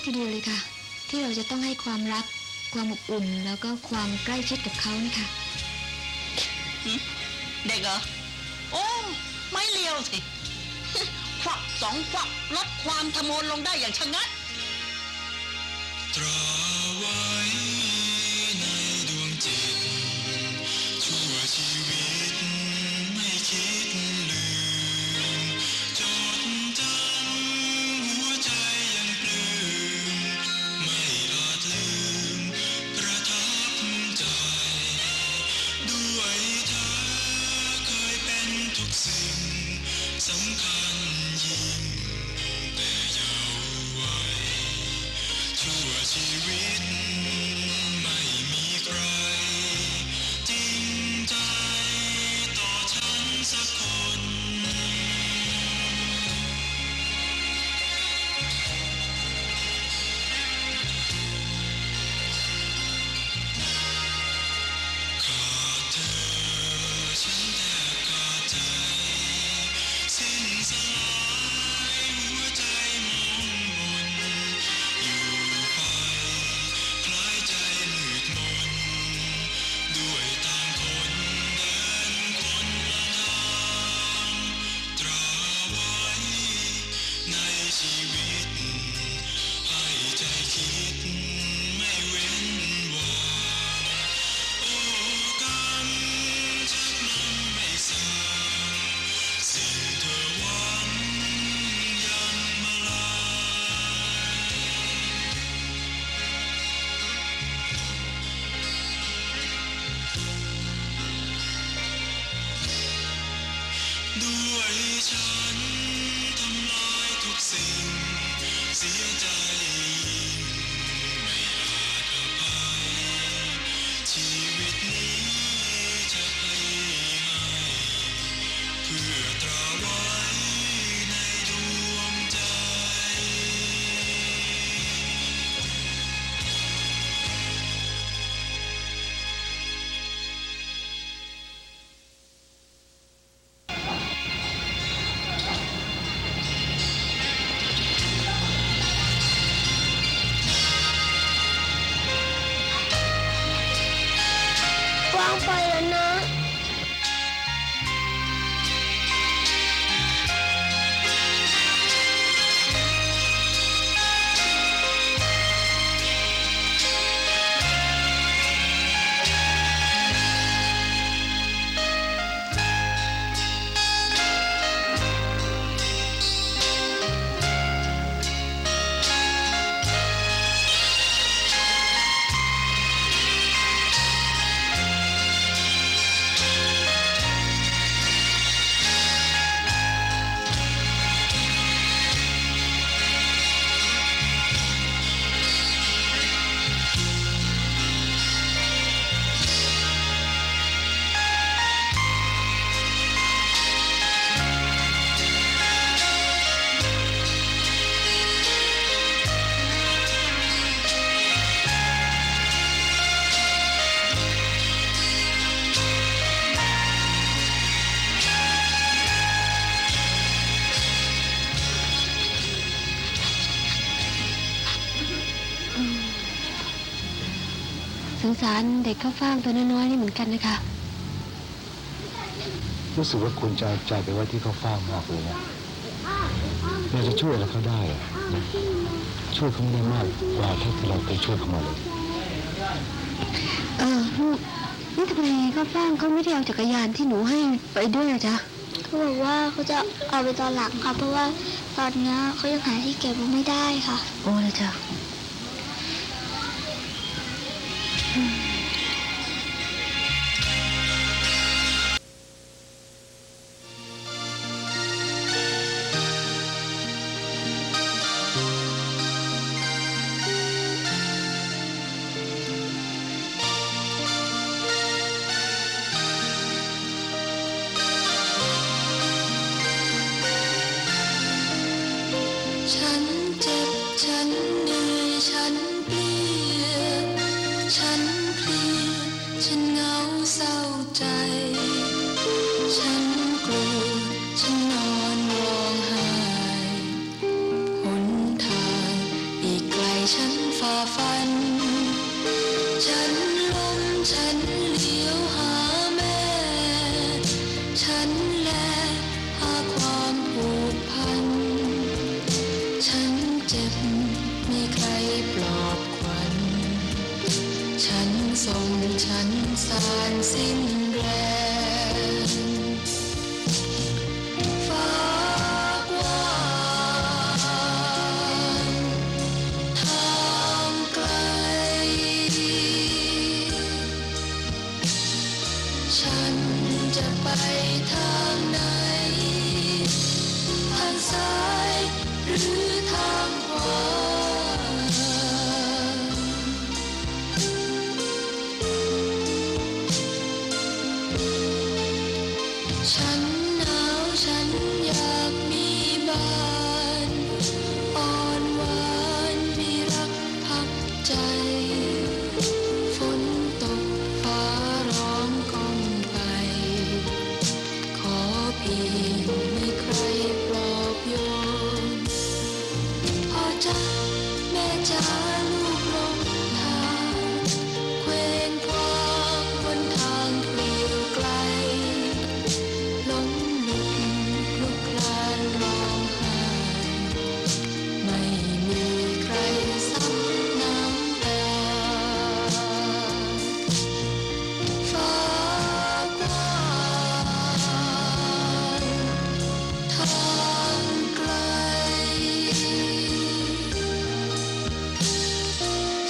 ำเป็นมากทีเดียวเลยค่ะ ที่เราจะต้องให้ความรัก ความอบอุ่น แล้วก็ความใกล้ชิดกับเขานะคะเด็กเหรอ โอ้ ไม่เลียวสิควักสองควักลดความทะมนลงได้อย่างชะงัดตราไว้ ชั่วชีวิต สงสารเด็กข้าวฟ่างตัวน้อยๆนี่เหมือนกันนะคะรู้สึกว่าคุณจะเอาใจไปไว้ที่เขาฟ้างมากเลยนะเราจะช่วยอะไรเขาได้อะนะช่วยเขาไม่ได้มากกว่าเท่าที่เราเคยช่วยเขามาเลยเออลูกนี่ทำไมข้าวฟ่างเขาไม่ได้เอาจักรยานที่หนูให้ไปด้วยอะจ๊ะเขาบอกว่าเขาจะเอาไปตอนหลังค่ะ เพราะว่าตอนนี้เขายังหาที่เก็บมันไม่ได้ค่ะ โอ้เลยจ้ะ ฉันเจ็บฉัน มีใครปลอบขวัญ ฉันทรงฉันสารสิ้นแรง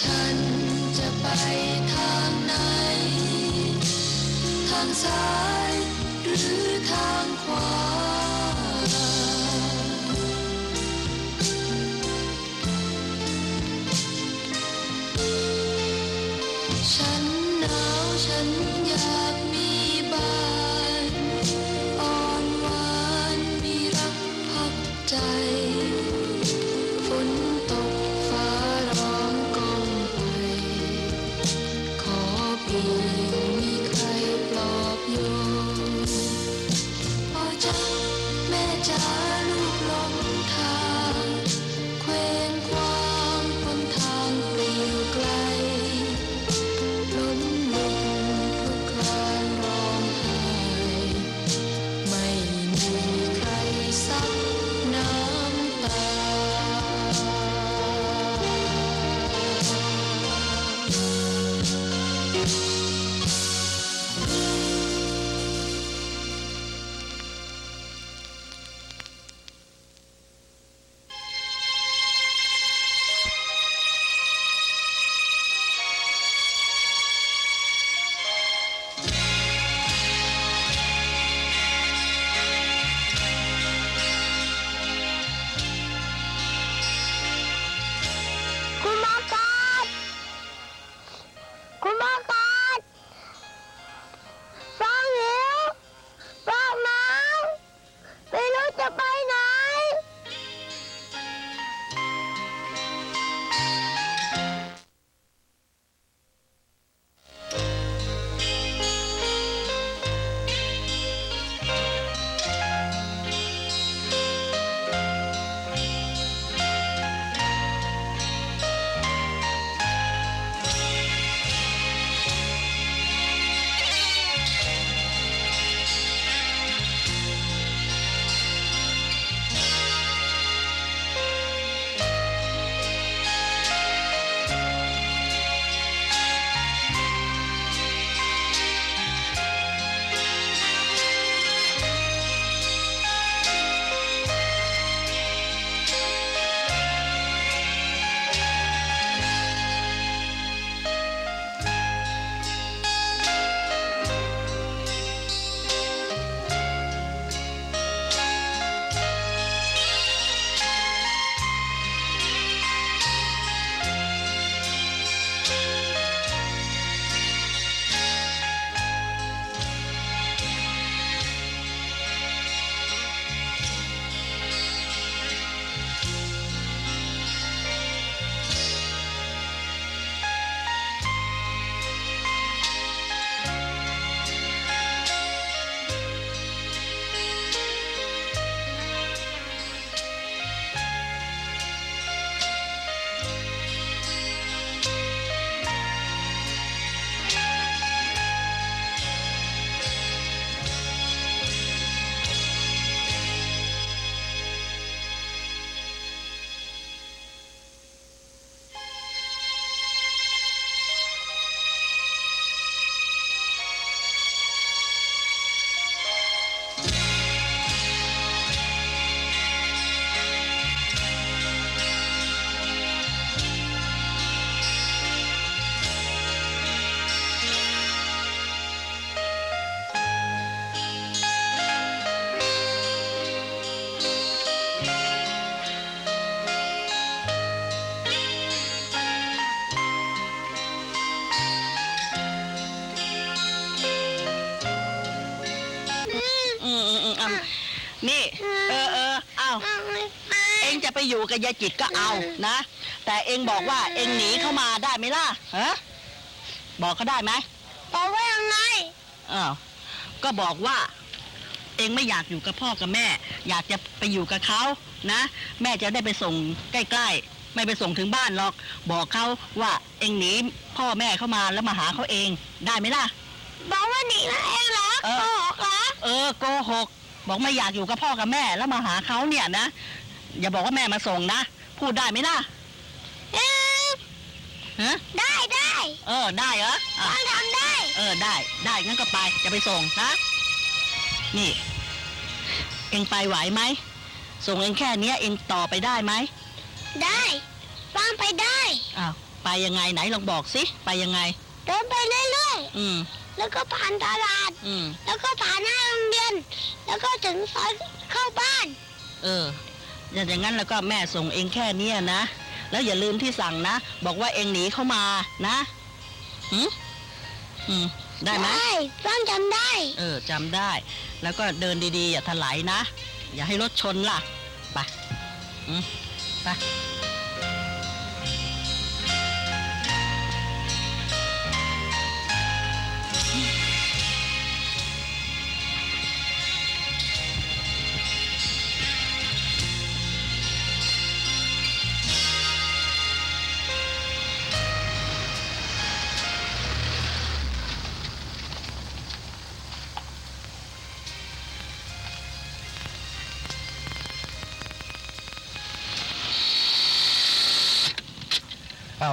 ฉันจะไปทางไหน ทางซ้ายหรือทางขวา จ้า உமாக்கா นี่ เออเออเอาเองจะไปอยู่กับยายจิตก็เอานะ แต่เองบอกว่าเองหนีเข้ามาได้ไหมล่ะฮะบอกเขาได้ไหมบอกว่ายังไงอ้าวก็บอกว่า เองไม่อยากอยู่กับพ่อกับแม่ อยากจะไปอยู่กับเขานะ แม่จะได้ไปส่งใกล้ๆ ไม่ไปส่งถึงบ้านหรอก บอกเขาว่าเองหนีพ่อแม่เข้ามาแล้วมาหาเขาเองได้ไหมล่ะ บอกว่าหนีมาเองเหรอ บอกไม่อยากอยู่กับพ่อกับแม่แล้วมาหาเขาเนี่ยนะอย่าบอกว่าแม่มาส่งนะ พูดได้ไหมล่ะเอ๊ะฮะได้ได้เออได้เหรออะฟังทำได้ เออได้ได้งั้นก็ไปจะไปส่งนะ นี่ เองไปไหวไหมส่งเองแค่เนี้ยเองต่อไปได้ไหมได้ฟังไปได้อ้าวไปยังไงไหนลองบอกสิไปยังไง เดินไปเรื่อยอืม ๆ แล้วก็ผ่านตลาด อืม แล้วก็ผ่านหน้าโรงเรียน แล้วก็ถึงซอยเข้าบ้าน เออ อย่างนั้นแล้วก็แม่ส่งเองแค่เนี้ยนะ แล้วอย่าลืมที่สั่งนะ บอกว่าเองหนีเข้ามานะหืมอืม ได้ไหมฟังจำได้ เออจำได้ แล้วก็เดินดีๆ อย่าถลายนะ อย่าให้รถชนล่ะ ไปอืมไป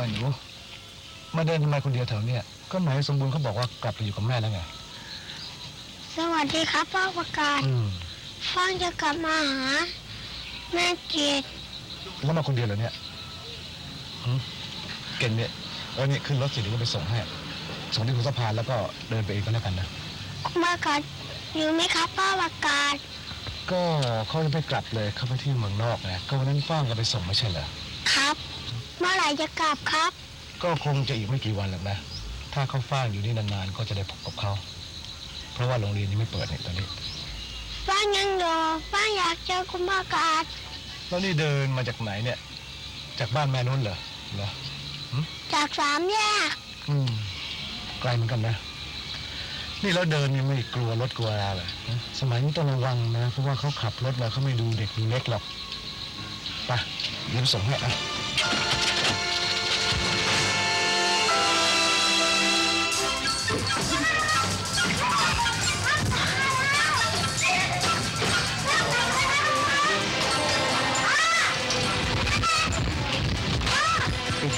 ไอ้หนูมาเดินทำไมคนเดียวแถวเนี้ยก็หมายสมบูรณ์เขาบอกว่ากลับไปอยู่กับแม่แล้วไงสวัสดีครับพ่อประกาศอืมฟังจะกลับมาหาแม่เกดแล้วมาคนเดียวเหรอเนี่ยหืมเก่งเนี่ยเออนี่ขึ้นรถสิเดี๋ยวก็ไปส่งให้ส่งที่หัวสะพานแล้วก็เดินไปเองก็แล้วกันนะประกาศอยู่ไหมครับพ่อประกาศก็เขายังไม่กลับเลยเขาไปที่เมืองนอกไงก็วันนั้นฟ้างก็ไปส่งไม่ใช่เหรอครับ เมื่อไหร่จะกลับครับ ก็คงจะอีกไม่กี่วันหรอกนะ ถ้าเขาฟ้างอยู่นี่นานๆ ก็จะได้พบกับเขา เพราะว่าโรงเรียนยังไม่เปิดเนี่ยตอนนี้ฟังยังอยู่ฟังอยากเจอคุณประกาศแล้วนี่เดินมาจากไหนเนี่ย จากบ้านแม่นู้นเหรอเหรอจากสามแยกอืมไกลเหมือนกันนะ นี่เราเดินยังไม่กลัวรถกลัวอะไรเลยนะสมัยนี้ต้องระวังนะ เพราะว่าเขาขับรถมาเขาไม่ดูเด็กดูเล็กหรอกไปเดี๋ยวส่งให้อะ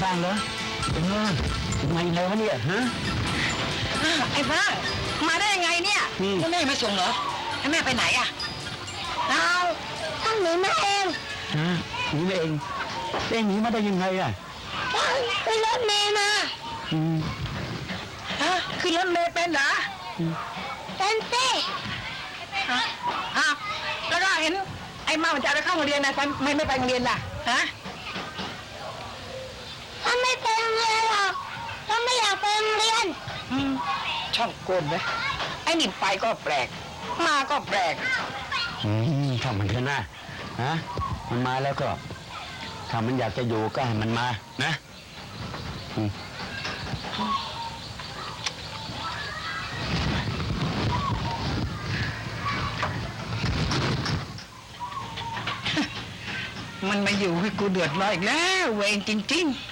ไปสร้างเหรอเป็นไงเป็นไงแล้วเนี่ยฮะไอ้ฟ้ามาได้ยังไงเนี่ยอืม แล้วแม่มาส่งเหรอแล้วแม่ไปไหนอะเราต้องหนีมาเองฮะหนีมาเองเองหนีมาได้ยังไงอะต้องขึ้นรถเมล์มาอืมฮะขึ้นรถเมล์เป็นเหรอเป็นสิฮะอ้าวแล้วก็เห็นไอ้มามันจะเอาไปเข้าโรงเรียนนะทำไมไม่ไปโรงเรียนล่ะฮะ เรียนหรอกถ้าไม่อยากไปโรงเรียน อืมช่องโกนไหมไอ้นี่ไปก็แปลก มาก็แปลก อืมทำมันเถอะนะฮะมันมาแล้วก็ถ้ามันอยากจะอยู่ก็ให้มันมานะอืมมันมาอยู่ให้กูเดือดร้อนอีกแล้ว เวรจริง ๆ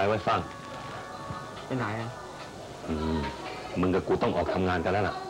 ไปไปไว้ฟังไปไหนอะ อืม มึงกับกูต้องออกทำงานกันแล้วล่ะไป